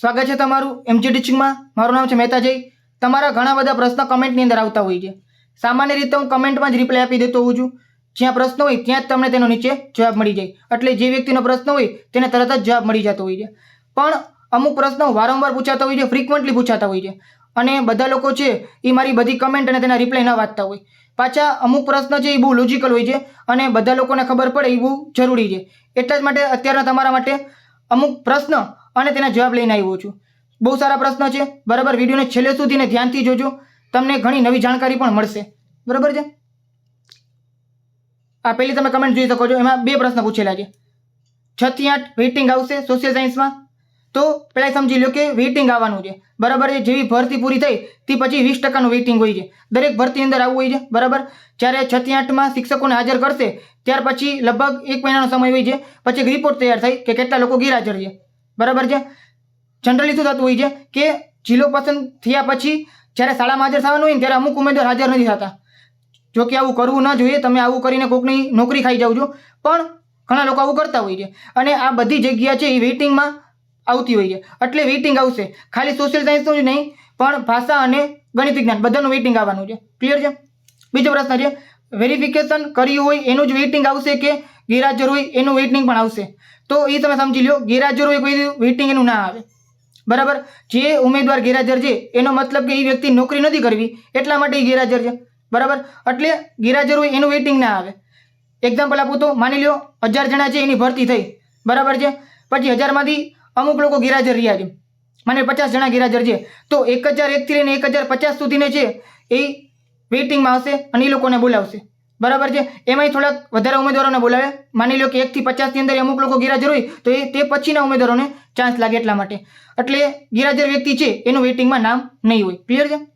સ્વાગત છે તમારું એમજી ટીચિંગમાં મારું નામ છે મહેતાજય તમારા ઘણા બધા પ્રશ્ન કમેન્ટની અંદર આવતા હોય છે. સામાન્ય રીતે હું કમેન્ટમાં જ રિપ્લાય આપી દેતો હોઉં છું. જ્યાં પ્રશ્ન હોય ત્યાં જ તમને તેનો નીચે જવાબ મળી જાય. એટલે જે વ્યક્તિનો પ્રશ્ન હોય તેને તરત જ જવાબ મળી જતો હોય છે. પણ અમુક પ્રશ્નો વારંવાર પૂછાતા હોય છે ફ્રિકવન્ટલી પૂછાતા હોય છે. અને બધા લોકો છે એ મારી બધી કમેન્ટ અને તેના રિપ્લાય ન વાંચતા હોય. પાછા અમુક પ્રશ્ન છે એ બહુ લોજિકલ હોય છે અને બધા લોકોને ખબર પડે એ બહુ જરૂરી છે. એટલા જ માટે અત્યારના તમારા માટે અમુક પ્રશ્ન અને તેના જવાબ લઈને આવ્યો છું. બહુ સારા પ્રશ્ન છે. બરાબર, વિડીયોને છેલ્લે સુધીને ધ્યાનથી જોજો. તમને ઘણી નવી જાણકારી પણ મળશે. બરાબર છે? આ પહેલી તમે કમેન્ટ જોઈ શકો છો. એમાં બે પ્રશ્ન પૂછેલા છે. છ થી આઠ વેઇટિંગ આવશે સોશિયલ સાયન્સમાં તો પહેલાં સમજી લો કે વેઇટિંગ આવવાનું છે. બરાબર છે? જેવી ભરતી પૂરી થઈ, તે પછી વીસ ટકાનું વેઇટિંગ હોય છે. દરેક ભરતી અંદર આવવું હોય છે. બરાબર? જ્યારે છ થી આઠમાં શિક્ષકોને હાજર કરશે, ત્યાર પછી લગભગ એક મહિનાનો સમય હોય છે. પછી રિપોર્ટ તૈયાર થાય કે કેટલા લોકો ગેરહાજર છે. બરાબર છે? જનરલી શું થતું હોય છે કે જિલ્લો પસંદ થયા પછી જ્યારે શાળામાં હાજર થવાનું હોય ને ત્યારે અમુક ઉમેદવાર હાજર નથી થતા. જો કે આવું કરવું ન જોઈએ, તમે આવું કરીને કોકની નોકરી ખાઈ જાવ છો પણ ઘણા લોકો આવું કરતા હોય છે અને આ બધી જગ્યા છે એ વેઇટિંગમાં આવતી હોય છે. એટલે વેઇટિંગ આવશે. ખાલી સોશિયલ સાયન્સનું જ નહીં, પણ ભાષા અને ગણિત વિજ્ઞાન બધાનું વેઇટિંગ આવવાનું છે. ક્લિયર છે? બીજો પ્રશ્ન છે વેરિફિકેશન કર્યું હોય એનું જ વેઇટિંગ આવશે કે ગેરહાજર હોય એનું વેઇટિંગ પણ આવશે. તો એ તમે સમજી લો ગેરહાજર હોય કોઈ વેઇટિંગ એનું ના આવે. બરાબર? જે ઉમેદવાર ગેરહાજર છે, એનો મતલબ કે એ વ્યક્તિ નોકરી નથી કરવી, એટલા માટે એ ગેરહાજર છે. બરાબર? એટલે ગેરહાજર હોય એનું વેઇટિંગ ના આવે. એક્ઝામ્પલ આપું તો, માની લો હજાર જણા છે, એની ભરતી થઈ. બરાબર છે? પછી હજારમાંથી અમુક લોકો ગેરહાજર રહ્યા છે. મને પચાસ જણા ગેરહાજર છે. તો એક હજાર એકથી લઈને એક હજાર પચાસ સુધીને છે, એ વેઇટિંગમાં આવશે અને એ લોકોને બોલાવશે. બરાબર છે? એમાંય થોડાક વધારે ઉમેદવારોને બોલાવે. માની લો કે એકથી પચાસની અંદર અમુક લોકો ગેરહાજર હોય, તો એ તે પછીના ઉમેદવારોને ચાન્સ લાગે એટલા માટે. એટલે ગેરહાજર વ્યક્તિ છે, એનું વેઇટિંગમાં નામ નહીં હોય. ક્લિયર છે?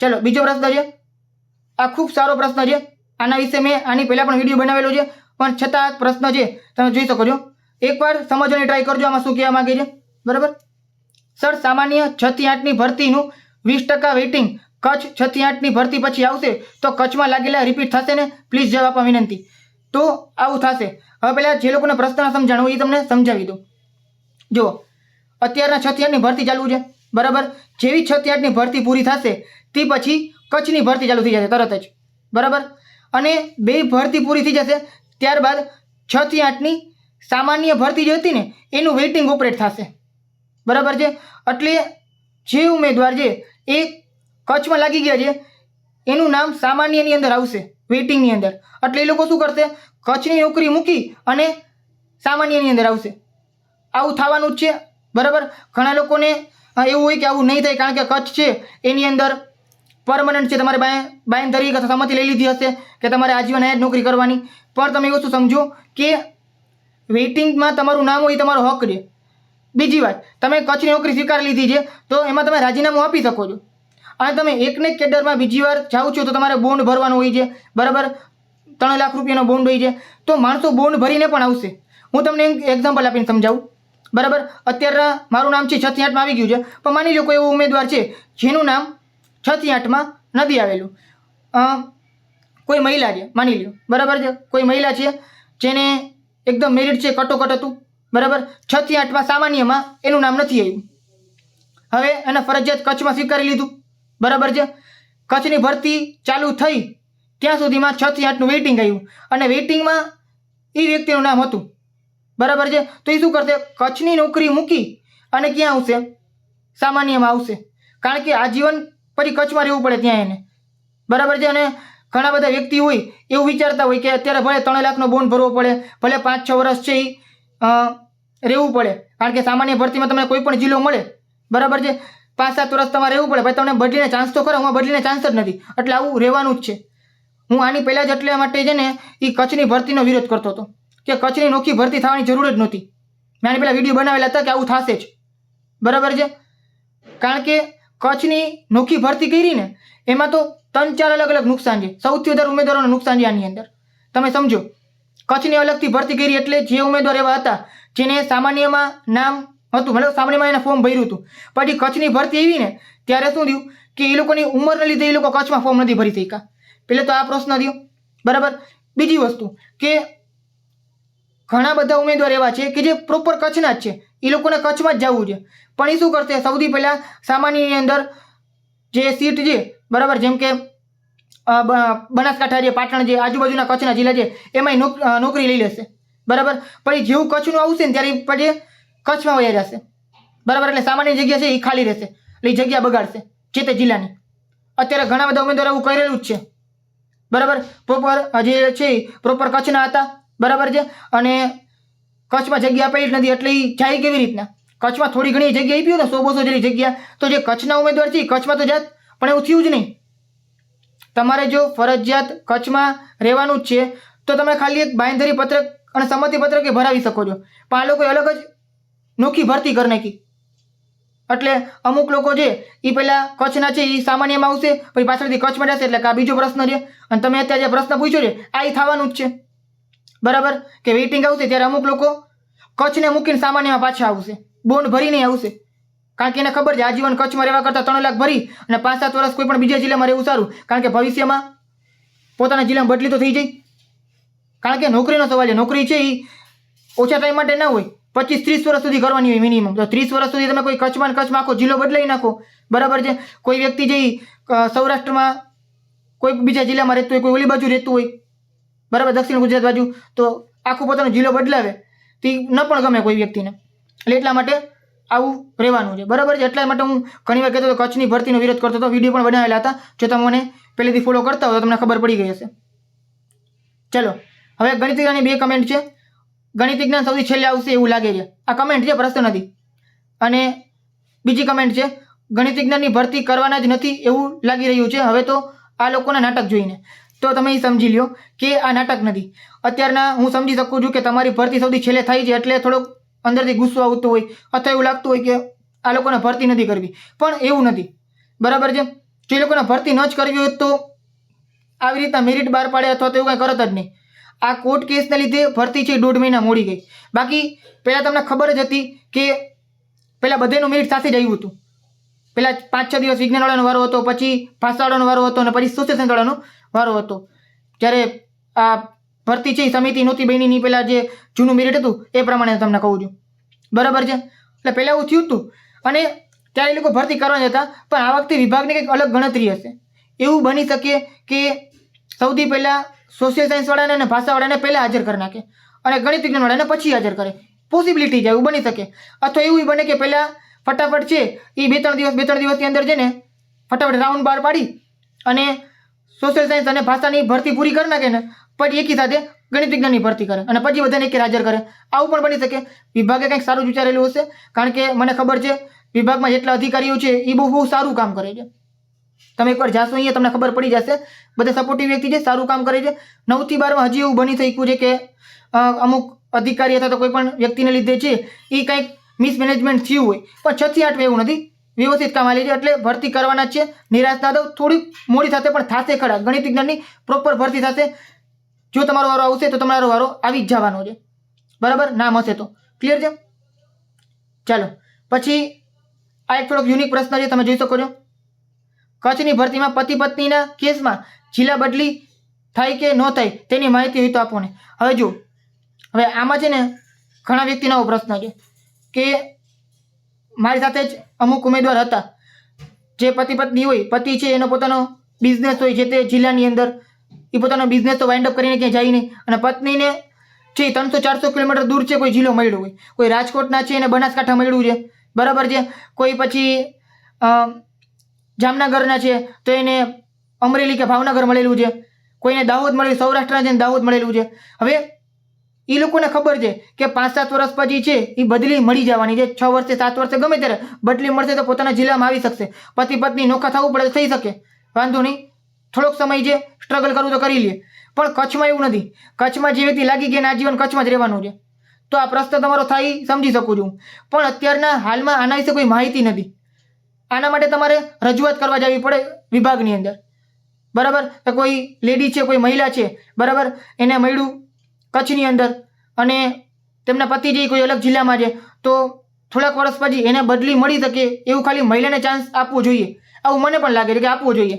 ચલો, બીજો પ્રશ્ન છે. આ ખૂબ સારો પ્રશ્ન છે. આના વિશે મેં આની પહેલાં પણ વીડિયો બનાવેલો છે. પણ છતાં આ પ્રશ્ન છે, તમે જોઈ શકો છો. એકવાર સમજવાની ટ્રાય કરજો, આમાં શું કહેવા માગે છે. બરાબર? સર, સામાન્ય છ આઠની ભરતીનું વીસ ટકા વેઇટિંગ કચ્છ છથી આઠની ભરતી પછી આવશે તો કચ્છમાં લાગેલા રિપીટ થશે ને? પ્લીઝ જવાબ આપવા વિનંતી. તો આવું થશે. હવે પહેલાં જે લોકોને પ્રશ્ન સમજાણો એ તમને સમજાવી દઉં. જુઓ, અત્યારના છથી આઠની ભરતી ચાલુ છે. બરાબર? જેવી છથી આઠની ભરતી પૂરી થશે, તે પછી કચ્છની ભરતી ચાલુ થઈ જશે, તરત જ. બરાબર? અને બે ભરતી પૂરી થઈ જશે, ત્યારબાદ છથી આઠની સામાન્ય ભરતી જે હતી ને, એનું વેઇટિંગ ઓપરેટ થશે. બરાબર છે? એટલે જે ઉમેદવાર છે, એ કચ્છમાં લાગી ગયા છે. એનું નામ સામાન્યની અંદર આવશે વેઇટિંગની અંદર. એટલે એ લોકો શું કરશે? કચ્છની નોકરી મૂકી અને સામાન્યની અંદર આવશે. આવું થવાનું જ છે, બરાબર? ઘણા લોકોને એવું હોય કે આવું નહીં થાય, કારણ કે કચ્છ છે, એની અંદર પરમનન્ટ છે, તમારે બાય બાયંધરી અથવા સંમતિ લઈ લીધી હશે કે તમારે આજીવન અહીંયા જ નોકરી કરવાની. પણ તમે એ વસ્તુ સમજો કે વેઇટિંગમાં તમારું નામ હોય તમારો હક છે. બીજી વાત, તમે કચ્છની નોકરી સ્વીકારી લીધી છે, તો એમાં તમે રાજીનામું આપી શકો છો. અને તમે એકને કેડરમાં બીજી વાર જાઓ છો તો તમારે બોન્ડ ભરવાનો હોય છે. બરાબર? ત્રણ લાખ રૂપિયાનો બોન્ડ હોય છે. તો માણસો બોન્ડ ભરીને પણ આવશે. હું તમને એક એક્ઝામ્પલ આપીને સમજાવું. બરાબર? અત્યારે મારું નામ છે છથી આઠમાં આવી ગયું છે. પણ માની લો કોઈ એવો ઉમેદવાર છે જેનું નામ છથી આઠમાં નથી આવેલું. કોઈ મહિલા છે, માની લ્યો. બરાબર છે? કોઈ મહિલા છે જેને એકદમ મેરિટ છે, કટોકટ હતું. બરાબર? છથી આઠમાં સામાન્યમાં એનું નામ નથી આવ્યું. હવે એને ફરજિયાત કચ્છમાં સ્વીકારી લીધું. બરાબર છે? કચ્છની ભરતી ચાલુ થઈ. ત્યાં સુધીમાં છ થી આઠનું વેઇટિંગ આવ્યું અને વેઇટિંગમાં એ વ્યક્તિનું નામ હતું. બરાબર છે? તો એ શું કરશે? કચ્છની નોકરી મૂકી અને ક્યાં આવશે? સામાન્યમાં આવશે. કારણ કે આજીવન પછી કચ્છમાં રહેવું પડે ત્યાં એને. બરાબર છે? અને ઘણા બધા વ્યક્તિ હોય એવું વિચારતા હોય કે અત્યારે ભલે ત્રણ લાખનો બોન્ડ ભરવો પડે, ભલે પાંચ છ વર્ષ છે એ રહેવું પડે. કારણ કે સામાન્ય ભરતીમાં તમને કોઈ પણ જિલ્લો મળે. બરાબર છે? પાંચ સાત વર્ષ તમારે રહેવું પડે. ભાઈ, તમને બદલીને ચાન્સ તો ખરો, હું બદલીને ચાન્સ જ નથી. એટલે આવું રહેવાનું જ છે. હું આની પહેલાં જ એટલે માટે છે ને એ કચ્છની ભરતીનો વિરોધ કરતો હતો. કે કચ્છની નોખી ભરતી થવાની જરૂર જ નહોતી. મેં આની પહેલાં વીડિયો બનાવેલા હતા કે આવું થશે જ. બરાબર છે? કારણ કે કચ્છની નોખી ભરતી કરી ને, એમાં તો ત્રણ ચાર અલગ અલગ નુકસાન છે. સૌથી વધારે ઉમેદવારોનું નુકસાન છે આની અંદર. તમે સમજો, કચ્છની અલગથી ભરતી કરી એટલે જે ઉમેદવાર એવા હતા, જેને સામાન્યમાં નામ હતું. મતલબ સામાન્યમાં એને ફોર્મ ભર્યું હતું. પછી કચ્છની ભરતી આવી ને, ત્યારે શું થયું કે એ લોકોની ઉંમરને લીધે એ લોકો કચ્છમાં ફોર્મ નથી ભરી શક્યા. પહેલે તો આ પ્રશ્ન થયો. બરાબર? બીજી વસ્તુ કે ઘણા બધા ઉમેદવાર એવા છે કે જે પ્રોપર કચ્છના જ છે. એ લોકોને કચ્છમાં જ જવું છે. પણ એ શું કરશે? સૌથી પહેલાં સામાન્યની અંદર જે સીટ છે, બરાબર? જેમ કે બનાસકાંઠા જે, પાટણ જે, આજુબાજુના કચ્છના જિલ્લા છે એમાં નોક- નોકરી લઈ લેશે. બરાબર? પછી જેવું કચ્છનું આવશે ને ત્યારે પછી કચ્છમાં વયા જશે. બરાબર એટલે સામાન્ય જગ્યા છે એ ખાલી રહેશે. એટલે એ જગ્યા બગાડશે. જે તે જિલ્લાની. અત્યારે ઘણા બધા ઉમેદવારો એવું કરેલું જ છે. બરાબર? પ્રોપર જે છે પ્રોપર કચ્છના હતા. બરાબર છે? અને કચ્છમાં જગ્યા આપેલી જ નથી એટલે એ જાય કેવી રીતના? કચ્છમાં થોડી ઘણી જગ્યા આપી હોય ને, સો બસો જેટલી જગ્યા. તો જે કચ્છના ઉમેદવાર છે એ કચ્છમાં તો જાત, પણ એવું થયું જ નહીં. તમારે જો ફરજિયાત કચ્છમાં રહેવાનું જ છે, તો તમે ખાલી એક બાંયધરી પત્રક અને સંમતિ પત્રક એ ભરાવી શકો છો. પણ આ લોકોએ અલગ જ નોખી ભરતી કરી નાખી. એટલે અમુક લોકો છે એ પહેલાં કચ્છના છે એ સામાન્યમાં આવશે, પછી પાછળથી કચ્છમાં જશે એટલે કે આ બીજો પ્રશ્ન છે. અને તમે અત્યારે જે પ્રશ્ન પૂછ્યો છે, આ એ થવાનું જ છે. બરાબર? કે વેઇટિંગ આવશે ત્યારે અમુક લોકો કચ્છને મૂકીને સામાન્યમાં પાછા આવશે. બોન્ડ ભરીને આવશે. કારણ કે એને ખબર છે, આજીવન કચ્છમાં રહેવા કરતાં ત્રણ લાખ ભરી અને પાંચ સાત વર્ષ કોઈ પણ બીજા જિલ્લામાં રહેવું સારું. કારણ કે ભવિષ્યમાં પોતાના જિલ્લામાં બદલી તો થઈ જાય. કારણ કે નોકરીનો સવાલ છે. નોકરી છે એ ઓછા ટાઈમ માટે ના હોય. પચીસ ત્રીસ વર્ષ સુધી કરવાની હોય મિનિમમ તો ત્રીસ વર્ષ સુધી તમે કોઈ કચ્છમાં કચ્છમાં આખો જિલ્લો બદલાઈ નાખો. બરાબર છે? કોઈ વ્યક્તિ જે સૌરાષ્ટ્રમાં કોઈ બીજા જિલ્લામાં રહેતું હોય, કોઈ ઓલી બાજુ રહેતું હોય, બરાબર, દક્ષિણ ગુજરાત બાજુ, તો આખો પોતાનો જિલ્લો બદલાવે. તો ન પણ ગમે કોઈ વ્યક્તિને. એટલે એટલા માટે આવું રહેવાનું છે. બરાબર છે? એટલા માટે હું ઘણી વાર કહેતો હતો, કચ્છની ભરતીનો વિરોધ કરતો હતો, વીડિયો પણ બનાવેલા હતા. જો તમે મને પહેલેથી ફોલો કરતા હોય તો તમને ખબર પડી ગઈ હશે. ચલો. હવે ગણિત બે કમેન્ટ છે. ગણિત વિજ્ઞાન સૌથી છેલ્લે આવશે એવું લાગે છે. આ કમેન્ટ છે, પ્રશ્ન નથી. અને બીજી કમેન્ટ છે ગણિત વિજ્ઞાનની ભરતી કરવાના જ નથી એવું લાગી રહ્યું છે. હવે તો આ લોકોના નાટક જોઈને. તો તમે એ સમજી લ્યો કે આ નાટક નથી. અત્યારના હું સમજી શકું છું કે તમારી ભરતી સૌથી છેલ્લે થઈ છે એટલે થોડોક અંદરથી ગુસ્સો આવતો હોય અથવા એવું લાગતું હોય કે આ લોકોને ભરતી નથી કરવી. પણ એવું નથી. બરાબર છે? જો લોકોને ભરતી ન જ કરવી હોય તો આવી રીતના મેરિટ બહાર પાડે અથવા તો એવું કંઈ કરત જ નહીં. આ કોર્ટ કેસને લીધે ભરતી છે, દોઢ મહિના મોડી ગઈ. બાકી પહેલાં તમને ખબર જ હતી કે પહેલાં બધેનું મેરિટ સાથે જ આવ્યું હતું. પહેલાં પાંચ, છ દિવસ વિજ્ઞાનવાળાનો વારો હતો, પછી ભાષાવાળાનો વારો હતો અને પછી સોશિયલ વારો હતો. જ્યારે આ ભરતી છે સમિતિ નહોતી બનીની પહેલાં જે જૂનું મેરિટ હતું, એ પ્રમાણે તમને કહું છું. બરાબર છે? એટલે પહેલાં એવું થયું હતું અને ત્યારે એ લોકો ભરતી કરવાના હતા, પણ આ વખતે વિભાગની કંઈક અલગ ગણતરી હશે. એવું બની શકે કે સૌથી પહેલાં સોશિયલ સાયન્સવાળાને અને ભાષાવાળાને પહેલાં હાજર કરી નાખે અને ગણિત વિજ્ઞાન વાળાને પછી હાજર કરે. પોસિબિલિટી છે એવું બની શકે. અથવા એવું બને કે પહેલાં ફટાફટ છે એ બે ત્રણ દિવસ, બે ત્રણ દિવસની અંદર છે ને, ફટાફટ રાઉન્ડ બહાર પાડી અને સોશિયલ સાયન્સ અને ભાષાની ભરતી પૂરી કરી નાખે ને, પછી એકી સાથે ગણિત વિજ્ઞાનની ભરતી કરે અને પછી બધાને એક હાજર કરે. આવું પણ બની શકે. વિભાગે કંઈક સારું જ વિચારેલું હશે. કારણ કે મને ખબર છે, વિભાગમાં જેટલા અધિકારીઓ છે એ બહુ બહુ સારું કામ કરે છે. તમે એકવાર જાશો અહીંયા, તમને ખબર પડી જશે. બધા સપોર્ટિવ વ્યક્તિ છે, સારું કામ કરે છે. નવથી બારમાં હજી એવું બની શક્યું છે કે અમુક અધિકારી અથવા તો કોઈ પણ વ્યક્તિને લીધે છે, એ કંઈક મિસમેનેજમેન્ટ થયું હોય. પણ છથી આઠ એવું નથી. વ્યવસ્થિત કામ આવી છે, એટલે ભરતી કરવાના છે. નિરાશ ના થાવ, થોડીક મોડી થશે પણ થશે ખરા. ગણિત વિજ્ઞાનની પ્રોપર ભરતી થશે. જો તમારો વારો આવશે, તો તમારો વારો આવી જ જવાનો છે. બરાબર? નામ હશે તો. ક્લિયર છે? ચાલો. પછી, આ એક થોડોક યુનિક પ્રશ્ન છે, તમે જોઈ શકો છો. કચ્છની ભરતીમાં પતિ પત્નીના કેસમાં જિલ્લા બદલી થાય કે ન થાય તેની માહિતી હોય તો આપો ને હવે જો હવે આમાં છે ને ઘણા વ્યક્તિનો પ્રશ્ન છે કે મારી સાથે જ અમુક ઉમેદવાર હતા. જે પતિ પત્ની હોય, પતિ છે એનો પોતાનો બિઝનેસ હોય જે તે જિલ્લાની અંદર એ પોતાનો બિઝનેસ તો વાઇન્ડ અપ કરીને ક્યાંય જાય નહીં. અને પત્નીને છે ત્રણસો ચારસો કિલોમીટર દૂર છે કોઈ જિલ્લો મળ્યો હોય, કોઈ રાજકોટના છે એને બનાસકાંઠા મળ્યું છે, બરાબર છે? કોઈ પછી જામનગરના છે, તો એને અમરેલી કે ભાવનગર મળેલું છે. કોઈને દાહોદ મળેલું સૌરાષ્ટ્રના છે દાહોદ મળેલું છે. હવે એ લોકોને ખબર છે કે પાંચ સાત વર્ષ પછી છે એ બદલી મળી જવાની છે. છ વર્ષે, સાત વર્ષે ગમે ત્યારે બદલી મળશે તો પોતાના જિલ્લામાં આવી શકશે. પતિ પત્ની નોખા થવું પડે થઈ શકે. વાંધો નહીં. થોડોક સમય છે, સ્ટ્રગલ કરવું તો કરી લે પણ કચ્છમાં એવું નથી. કચ્છમાં જે વ્યક્તિ લાગી ગયા આજીવન કચ્છમાં જ રહેવાનું છે. તો આ પ્રશ્ન તમારો થાય સમજી શકું છું. પણ અત્યારના હાલમાં આના વિશે કોઈ માહિતી નથી. આના માટે તમારે રજૂઆત કરવા જવી પડે વિભાગની અંદર. બરાબર? તો કોઈ લેડી છે, કોઈ મહિલા છે, બરાબર? એને મળ્યું કચ્છની અંદર અને તેમના પતિ જે કોઈ અલગ જિલ્લામાં છે, તો થોડાક વર્ષ પછી એને બદલી મળી શકે એવું ખાલી મહિલાને ચાન્સ આપવો જોઈએ. આવું મને પણ લાગે છે કે આપવો જોઈએ.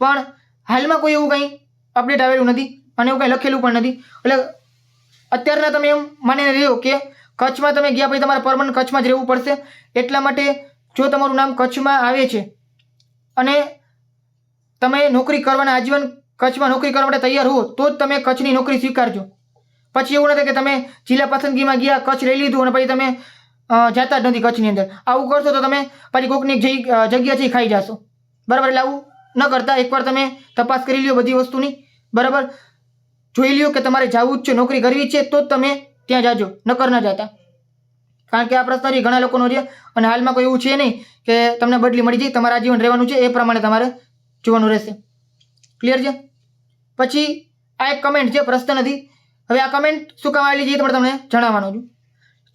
પણ હાલમાં કોઈ એવું કંઈ અપડેટ આવેલું નથી અને એવું કંઈ લખેલું પણ નથી. એટલે અત્યારના તમે એમ માનીને રહ્યો કે કચ્છમાં તમે ગયા પછી તમારે પરમનન્ટ કચ્છમાં જ રહેવું પડશે. એટલા માટે જો તમારું નામ કચ્છમાં આવે છે અને તમે નોકરી કરવાના આજીવન કચ્છમાં નોકરી કરવા માટે તૈયાર હો, તો જ તમે કચ્છની નોકરી સ્વીકારજો. પછી એવું નથી કે તમે જિલ્લા પસંદગીમાં ગયા, કચ્છ લઈ લીધું અને પછી તમે જતા જ નથી કચ્છની અંદર. આવું કરશો તો તમે પછી કોકની જગ્યા છે ખાઈ જશો. બરાબર? એટલે આવું ન કરતા. એકવાર તમે તપાસ કરી લ્યો બધી વસ્તુની. બરાબર? જોઈ લ્યો કે તમારે જવું જ છે, નોકરી કરવી છે, તો જ તમે ત્યાં જાજો. નકર ન જતા. કારણ કે આ પ્રશ્ન ઘણા લોકોનો છે અને હાલમાં કોઈ એવું છે નહીં કે તમને બદલી મળી જાય, તમારા જીવન રહેવાનું છે, એ પ્રમાણે તમારે જોવાનું રહેશે. ક્લિયર છે? પછી આ એક કમેન્ટ છે, પ્રશ્ન નથી. હવે આ કમેન્ટ શું કામ આવેલી છે એ તમને જણાવવાનું છું.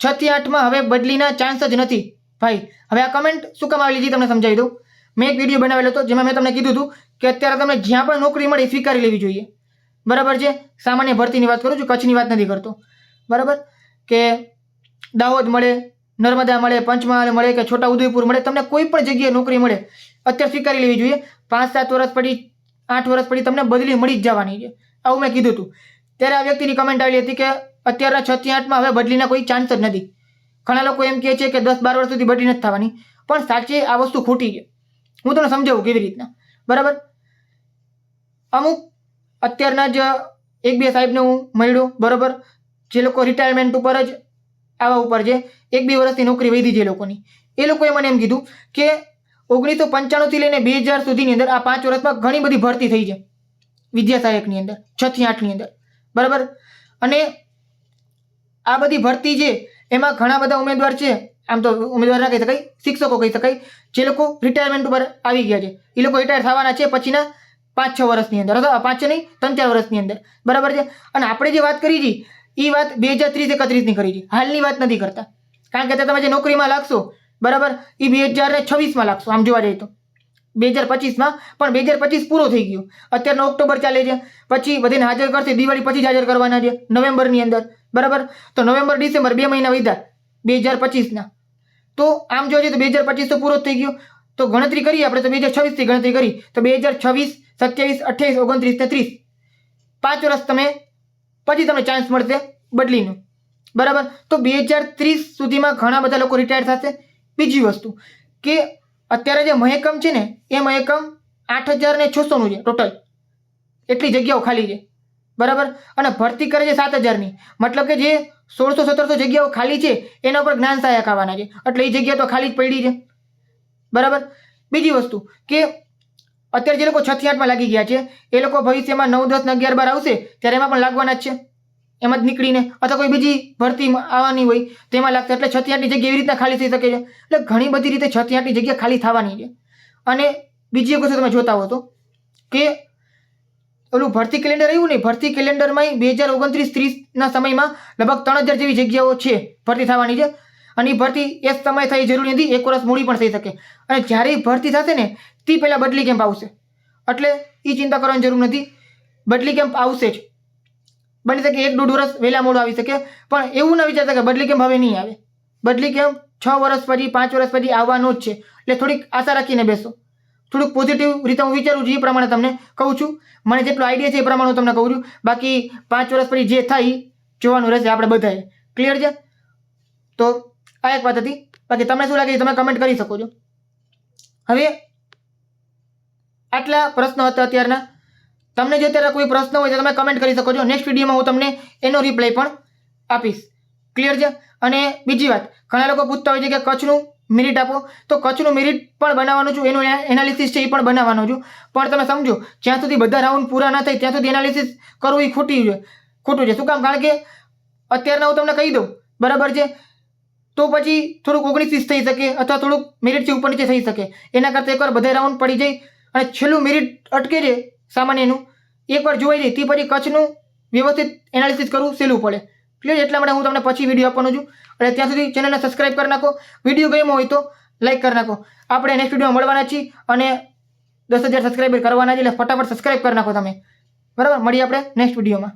છ થી આઠમાં હવે બદલીના ચાન્સ જ નથી. ભાઈ, હવે આ કમેન્ટ શું કામ આવેલી છે તમને સમજાવી દઉં. મેં એક વીડિયો બનાવેલો હતો, જેમાં મેં તમને કીધું હતું કે અત્યારે તમને જ્યાં પણ નોકરી મળે સ્વીકારી લેવી જોઈએ. બરાબર છે? સામાન્ય ભરતીની વાત કરું છું, કચ્છની વાત નથી કરતો. બરાબર? કે દાહોદ મળે, નર્મદા મળે, પંચમહાલ મળે કે છોટા ઉદયપુર મળે, તમને કોઈ પણ જગ્યાએ નોકરી મળે, અત્યારે સ્વીકારી લેવી જોઈએ. પાંચ સાત વર્ષ પડી આઠ વર્ષ પડી તમને બદલી મળી જ જવાની છે. આવું મેં કીધું હતું. ત્યારે આ વ્યક્તિની કમેન્ટ આવેલી હતી કે અત્યારના છ થી આઠમાં હવે બદલીના કોઈ ચાન્સ જ નથી. ઘણા લોકો એમ કહે છે કે દસ બાર વર્ષ સુધી બદલી નથી થવાની. પણ સાચી આ વસ્તુ ખોટી છે. હું તમને સમજાવું કેવી રીતના. બરાબર? અમુક અત્યારના જ એક બે સાહેબને હું મળ્યો, બરાબર? જે લોકો રિટાયરમેન્ટ ઉપર જ આવા ઉપર છે એક બે વર્ષની નોકરી વધી એ લોકોની. એ લોકોએ મને એમ કીધું કે ઓગણીસો પંચાણુંથી લઈને બે હજાર સુધીની અંદર આ પાંચ વર્ષમાં ઘણી બધી ભરતી થઈ છે વિદ્યા સહાયકની અંદર, છ થી આઠની અંદર. બરાબર? અને આ બધી ભરતી છે એમાં ઘણા બધા ઉમેદવાર છે, આમ તો ઉમેદવાર ના કહી શકાય, શિક્ષકો કહી શકાય, જે લોકો રિટાયરમેન્ટ ઉપર આવી ગયા છે. એ લોકો રિટાયર થવાના છે પછીના પાંચ છ વર્ષની અંદર, અથવા પાંચ નહીં, ત્રણ ચાર વર્ષની અંદર. બરાબર છે? અને આપણે જે વાત કરી છે એ વાત બે હજાર ત્રીસ એકત્રીસની કરી છે. હાલની વાત નથી કરતા. કારણ કે તમે જે નોકરીમાં લાગશો, બરાબર એ બે હજાર ને છવ્વીસમાં લાગશો, આમ જોવા જઈએ તો. બે હજાર પચીસમાં, પણ બે હજાર પચીસ પૂરો થઈ ગયો. અત્યારનો ઓક્ટોબર ચાલે છે, પછી બધીને હાજર કરશે, દિવાળી પછી જ હાજર કરવાના છે, નવેમ્બરની અંદર, બરાબર? તો નવેમ્બર, ડિસેમ્બર બે મહિના વધ્યા બે હજાર પચીસના. તો આમ જોવા જઈએ તો બે હજાર પચીસ તો પૂરો થઈ ગયો. તો ગણતરી કરીએ આપણે તો બે હજાર છવ્વીસથી ગણતરી કરી. તો બે હજાર છવ્વીસ, સત્યાવીસ, અઠ્યાવીસ, ઓગણત્રીસ ને ત્રીસ. પાંચ વર્ષ તમે પછી તમને ચાન્સ મળશે બદલીનું. બરાબર? તો બે હજાર ત્રીસ સુધીમાં ઘણા બધા લોકો રિટાયર થશે. બીજી વસ્તુ કે અત્યારે જે મહેકમ છે ને, એ મહેકમ આઠ હજાર ને છસોનું છે ટોટલ એટલી જગ્યાઓ ખાલી છે. બરાબર? અને ભરતી કરે છે સાત હજારની. મતલબ કે જે સોળસો સત્તરસો જગ્યાઓ ખાલી છે, એના ઉપર જ્ઞાન સહાયક આવવાના છે. એટલે એ જગ્યા તો ખાલી જ પડી છે. બરાબર? બીજી વસ્તુ કે અત્યારે જે લોકો છ થી આઠમાં લાગી ગયા છે, એ લોકો ભવિષ્યમાં નવ, દસ અગિયાર, બાર આવશે, ત્યારે એમાં પણ લાગવાના જ છે. એમાં જ નીકળીને, અથવા કોઈ બીજી ભરતી આવવાની હોય તેમાં લાગશે. એટલે છ થી આઠની જગ્યા એવી રીતના ખાલી થઈ શકે છે. એટલે ઘણી બધી રીતે છ થી આઠની જગ્યા ખાલી થવાની છે. અને બીજી એક વસ્તુ તમે જોતા હો તો, કે ઓલું ભરતી કેલેન્ડર આવ્યું ને, ભરતી કેલેન્ડરમાં બે હજાર ઓગણત્રીસ ત્રીસના સમયમાં લગભગ ત્રણ હજાર જેવી જગ્યાઓ છે ભરતી થવાની છે. અને ભરતી એ જ સમય થઈ જરૂરી નથી એક વર્ષ મૂડી પણ થઈ શકે. અને જ્યારે ભરતી થશે ને, તે પહેલાં બદલી કેમ્પ આવશે. એટલે એ ચિંતા કરવાની જરૂર નથી. બદલી કેમ્પ આવશે જ. બની શકે એક દોઢ વર્ષ વહેલા મોડું આવી શકે, પણ એવું ન વિચારતા કે બદલી કેમ્પ હવે નહીં આવે. બદલી કેમ્પ છ વર્ષ પછી, પાંચ વર્ષ પછી આવવાનો જ છે. એટલે થોડીક આશા રાખીને બેસો. થોડુંક પોઝિટિવ રીતે હું વિચારું છું એ પ્રમાણે તમને કહું છું. મને જેટલો આઈડિયા છે એ પ્રમાણે હું તમને કહું છું. બાકી પાંચ વર્ષ પછી જે થાય જોવાનું રહેશે આપણે બધાએ. ક્લિયર છે? તો આ એક વાત હતી. બાકી તમને શું લાગે છે? તમે કમેન્ટ કરી શકો છો. હવે આટલા પ્રશ્નો હતા અત્યારના. તમને જો અત્યારે કોઈ પ્રશ્ન હોય તો તમે કમેન્ટ કરી શકો છો. નેક્સ્ટ વિડીયોમાં હું તમને એનો રિપ્લાય પણ આપીશ. ક્લિયર છે? અને બીજી વાત, ઘણા લોકો પૂછતા હોય છે કે કચ્છનું મિરિટ આપો. તો કચ્છનું મિરિટ પણ બનાવવાનું છું, એનું એનાલિસિસ છે એ પણ બનાવવાનું છું. પણ તમે સમજો, જ્યાં સુધી બધા રાઉન્ડ પૂરા ન થાય, ત્યાં સુધી એનાલિસિસ કરવું એ ખોટી છે. ખોટું છે. શું કામ? કારણ કે અત્યારના હું તમને કહી દઉં. બરાબર છે? તો પછી થોડુંક ઓગણીસ વીસ થઈ શકે અથવા થોડુંક મેરિટથી ઉપર નીચે થઈ શકે. એના કરતાં એકવાર બધા રાઉન્ડ પડી જાય અને છેલ્લું મેરિટ અટકે છે સામાન્યનું. એકવાર જોઈ જાય, તે પછી કચ્છનું વ્યવસ્થિત એનાલિસિસ કરવું સહેલું પડે. ક્લિયર એટલા માટે હું તમને પછી વીડિયો આપવાનો છું. અને ત્યાં સુધી ચેનલને સબસ્ક્રાઇબ કરી નાખો. વીડિયો ગમ્યો હોય તો લાઈક કરી નાખો. આપણે નેક્સ્ટ વિડીયોમાં મળવાના છીએ અને દસ હજાર સબસ્ક્રાઈબર કરવાના છે એટલે ફટાફટ સબસ્ક્રાઇબ કરી નાખો તમે. બરાબર? મળીએ આપણે નેક્સ્ટ વિડીયોમાં